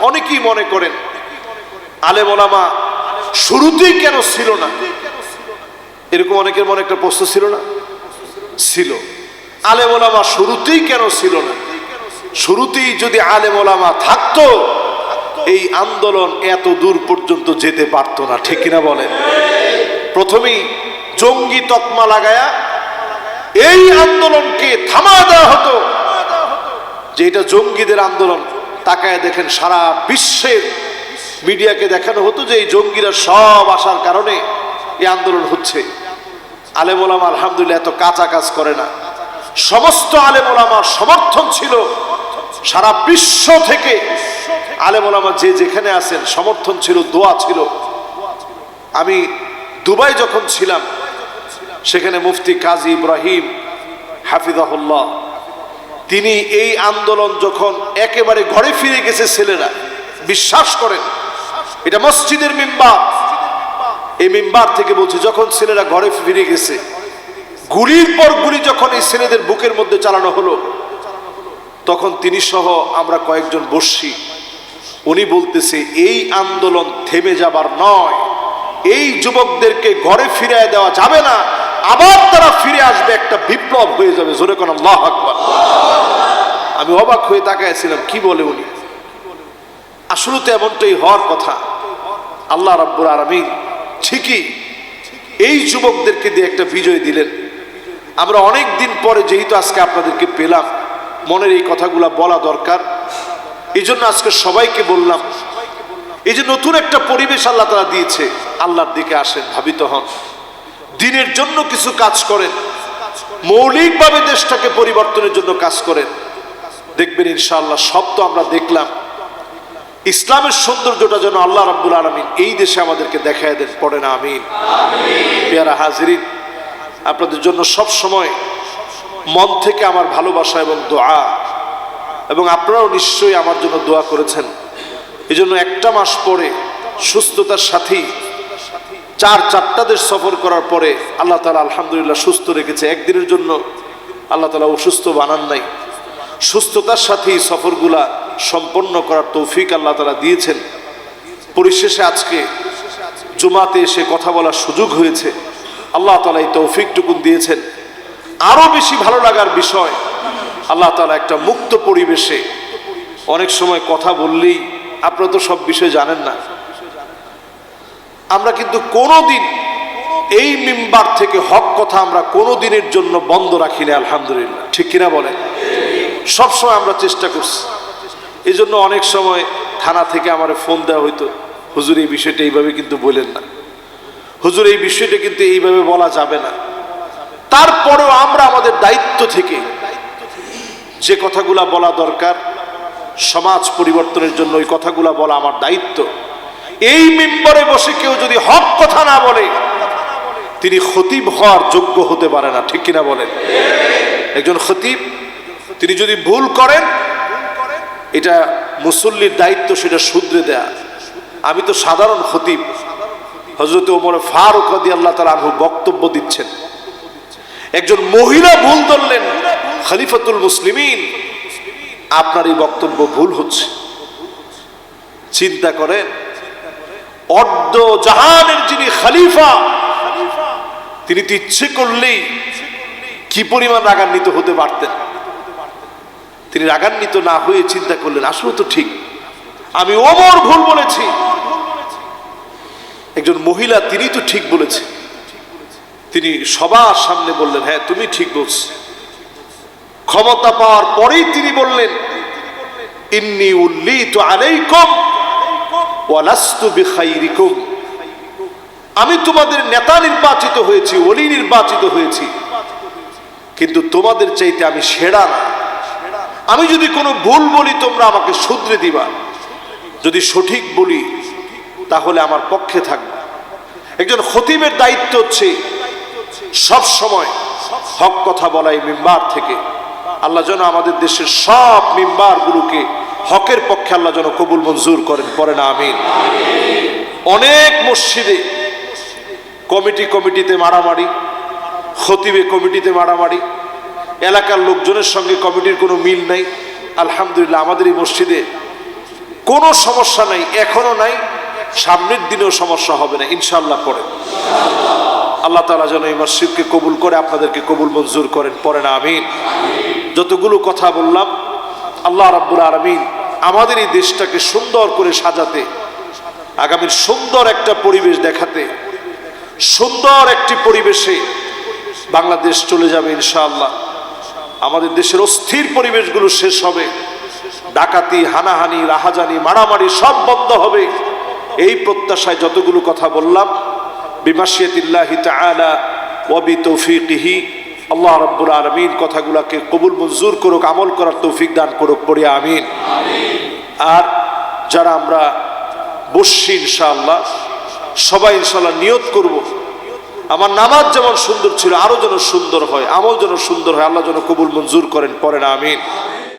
অনেকেই মনে করেন আলে বলামা শুরুতেই কেন ছিল না? এরকম অনেকের মনে একটা প্রশ্ন ছিল না? ছিল। আলে বলামা শুরুতেই কেন ছিল না? শুরুতেই যদি আলে বলামা থাকতো, এই আন্দোলন এত দূর পর্যন্ত যেতে পারতো না, ঠিক কিনা বলেন? প্রথমেই জঙ্গি তকমা লাগায়া এই আন্দোলনকে থামা দেওয়া হতো। যে এটা জঙ্গিদের আন্দোলন তাকায় দেখেন সারা বিশ্বের মিডিয়াকে দেখানো হতো যে এই জঙ্গিরা সব আসার কারণে এই আন্দোলন হচ্ছে। আলেমোলামা আলহামদুলিল্লাহ এত কাঁচা কাজ করে না। সমস্ত আলেমোলামার সমর্থন ছিল। সারা বিশ্ব থেকে আলেমোলামা যে যেখানে আছেন সমর্থন ছিল, দোয়া ছিল। আমি দুবাই যখন ছিলাম, সেখানে মুফতি কাজী ইব্রাহিম হাফিজাহুল্লাহ তিনি এই আন্দোলন যখন একেবারে ঘরে ফিরে গেছে ছেলেরা, বিশ্বাস করেন, এটা মসজিদের মিম্বার। এই মিম্বার থেকে বলছে, যখন ছেলেরা ঘরে ফিরে গেছে, গুলির পর গুলি যখন এই ছেলেদের বুকের মধ্যে চালানো হলো, তখন তিনি সহ আমরা কয়েকজন বসছি উনি বলতেছে, এই আন্দোলন থেমে যাবার নয়, এই যুবকদেরকে ঘরে ফিরিয়ে দেওয়া যাবে না আবার তারা ফিরে আসবে, একটা বিপ্লব হয়ে যাবে। জোরে কোন আল্লাহ আমি অবাক হয়ে তাকাইছিলাম কি বলে উনি? আসলে তো এমনটাই হওয়ার কথা। আল্লাহ রাব্বুর আরামিন ঠিকই এই যুবকদেরকে দিয়ে একটা বিজয় দিলেন। আমরা অনেক দিন পরে যেহেতু আজকে আপনাদেরকে পেলাম, মনের এই কথাগুলা বলা দরকার। এই জন্য আজকে সবাইকে বললাম, এই যে নতুন একটা পরিবেশ আল্লাহ তারা দিয়েছে, আল্লাহর দিকে আসেন ভাবিত হন। দিনের জন্য কিছু কাজ করেন। মৌলিকভাবে দেশটাকে পরিবর্তনের জন্য কাজ করেন। দেখবেন ইনশাআল্লাহ সব তো আমরা দেখলাম। ইসলামের সৌন্দর্যটা যেন আল্লাহ রাব্বুল আলমিন এই দেশে আমাদেরকে দেখায় দেন পড়ে না আমিন। পেয়ারা হাজিরিন, আপনাদের জন্য সব সময় মন থেকে আমার ভালোবাসা এবং দোয়া। এবং আপনারাও নিশ্চয়ই আমার জন্য দোয়া করেছেন। এই একটা মাস পরে সুস্থতার সাথেই চার চারটা দেশ সফর করার পরে আল্লাহ তালা আলহামদুলিল্লাহ সুস্থ রেখেছে। একদিনের জন্য আল্লাহ তালা অসুস্থ বানান নাই। সুস্থতার সাথেই সফরগুলা সম্পন্ন করার তৌফিক আল্লাহ তালা দিয়েছেন। পরিশেষে আজকে জুমাতে এসে কথা বলার সুযোগ হয়েছে। আল্লাহ তালা এই তৌফিকটুকুন দিয়েছেন। আরও বেশি ভালো লাগার বিষয়, আল্লাহ তালা একটা মুক্ত পরিবেশে অনেক সময় কথা বললেই আপনারা তো সব বিষয় জানেন না। আমরা কিন্তু কোনো দিন এই মেম্বার থেকে হক কথা আমরা কোনো দিনের জন্য বন্ধ রাখি না আলহামদুলিল্লাহ। ঠিক কিনা বলেন? সবসময় আমরা চেষ্টা করছি। এই জন্য অনেক সময় থানা থেকে আমার ফোন দেওয়া হইতো, হুজুর, এই বিষয়টা এইভাবে কিন্তু বলেন না। হুজুর, এই বিষয়টা কিন্তু এইভাবে বলা যাবে না। তারপরেও আমরা আমাদের দায়িত্ব থেকে যে কথাগুলা বলা দরকার, সমাজ পরিবর্তনের জন্য ওই কথাগুলা বলা আমার দায়িত্ব। এই মেম্বরে বসে কেউ যদি হক কথা না বলে, তিনি খতিব হওয়ার যোগ্য হতে পারে না, ঠিক কিনা বলেন? একজন খতিব, তিনি যদি ভুল করেন, এটা মুসল্লির দায়িত্ব, সেটা শুধরে দেয়া। আমি তো সাধারণ খতিব। হজরত ওমর ফারুক রদি আল্লাহ তালা আনহু বক্তব্য দিচ্ছেন। একজন মহিলা ভুল ধরলেন, খলিফাতুল মুসলিমিন, আপনার এই বক্তব্য ভুল হচ্ছে। চিন্তা করেন অর্ধ জাহানের যিনি খালিফা, তিনি তো ইচ্ছে করলেই কি পরিমাণ রাগান্বিত হতে পারতেন? তিনি রাগান্বিত না হয়ে চিন্তা করলেন, আসলে তো ঠিক। আমি ওমর ভুল বলেছি। একজন মহিলা, তিনি তো ঠিক বলেছে তিনি সবার সামনে বললেন হ্যাঁ তুমি ঠিক বলছ। ক্ষমতা পাওয়ার পরেই তিনি বললেন, ইন্নি উল্লিত আলাইকুম। ওয়ালাস্তু বিখাইরিকুম। আমি তোমাদের নেতা নির্বাচিত হয়েছি, ওলি নির্বাচিত হয়েছি। কিন্তু তোমাদের চাইতে আমি সেরা না। আমি যদি কোনো ভুল বলি, তোমরা আমাকে শুধরে দিবা। যদি সঠিক বলি, তাহলে আমার পক্ষে থাকবে। একজন খতিবের দায়িত্ব হচ্ছে সব সময় হক কথা বলাই মেম্বার থেকে। আল্লাহ যেন আমাদের দেশের সব মিম্বারগুলোকে হকের পক্ষে আল্লাহ যেন কবুল মঞ্জুর করেন পরে না, আমিন। অনেক মসজিদে, কমিটি কমিটিতে মারামারি, খতিবে কমিটিতে মারামারি, এলাকার লোকজনের সঙ্গে কমিটির কোনো মিল নাই। আলহামদুলিল্লাহ, আমাদের এই মসজিদে কোনো সমস্যা নাই এখনও নাই, সামনের দিনেও সমস্যা হবে না ইনশাল্লাহ পড়েন আল্লাহ তালা যেন এই মসজিদকে কবুল করে, আপনাদেরকে কবুল মঞ্জুর করেন পরে না, আমিন। যতগুলো কথা বললাম আল্লাহ রাব্বুল আলমিন আমাদের এই দেশটাকে সুন্দর করে সাজাতে, আগামীর সুন্দর একটা পরিবেশ দেখাতে, সুন্দর একটি পরিবেশে বাংলাদেশ চলে যাবে ইনশাআল্লাহ। আমাদের দেশের অস্থির পরিবেশগুলো শেষ হবে। ডাকাতি, হানাহানি, রাহাজানি, মারামারি সব বন্ধ হবে। এই প্রত্যাশায় যতগুলো কথা বললাম, বিমাশিয়াতিল্লাহি তাআলা ওয়াবি তৌফিকিহি আল্লাহ রব্বুল আলমিন কথাগুলোকে কবুল মঞ্জুর করুক, আমল করার তৌফিক দান করুক, পড়ে, আমিন। আর যারা আমরা বসছি ইনশাআল্লাহ, সবাই ইনশাল্লাহ নিয়ত করব। আমার নামাজ যেমন সুন্দর ছিল আরও যেন সুন্দর হয়, আমল যেন সুন্দর হয়, আল্লাহ যেন কবুল মঞ্জুর করেন পরে না আমিন।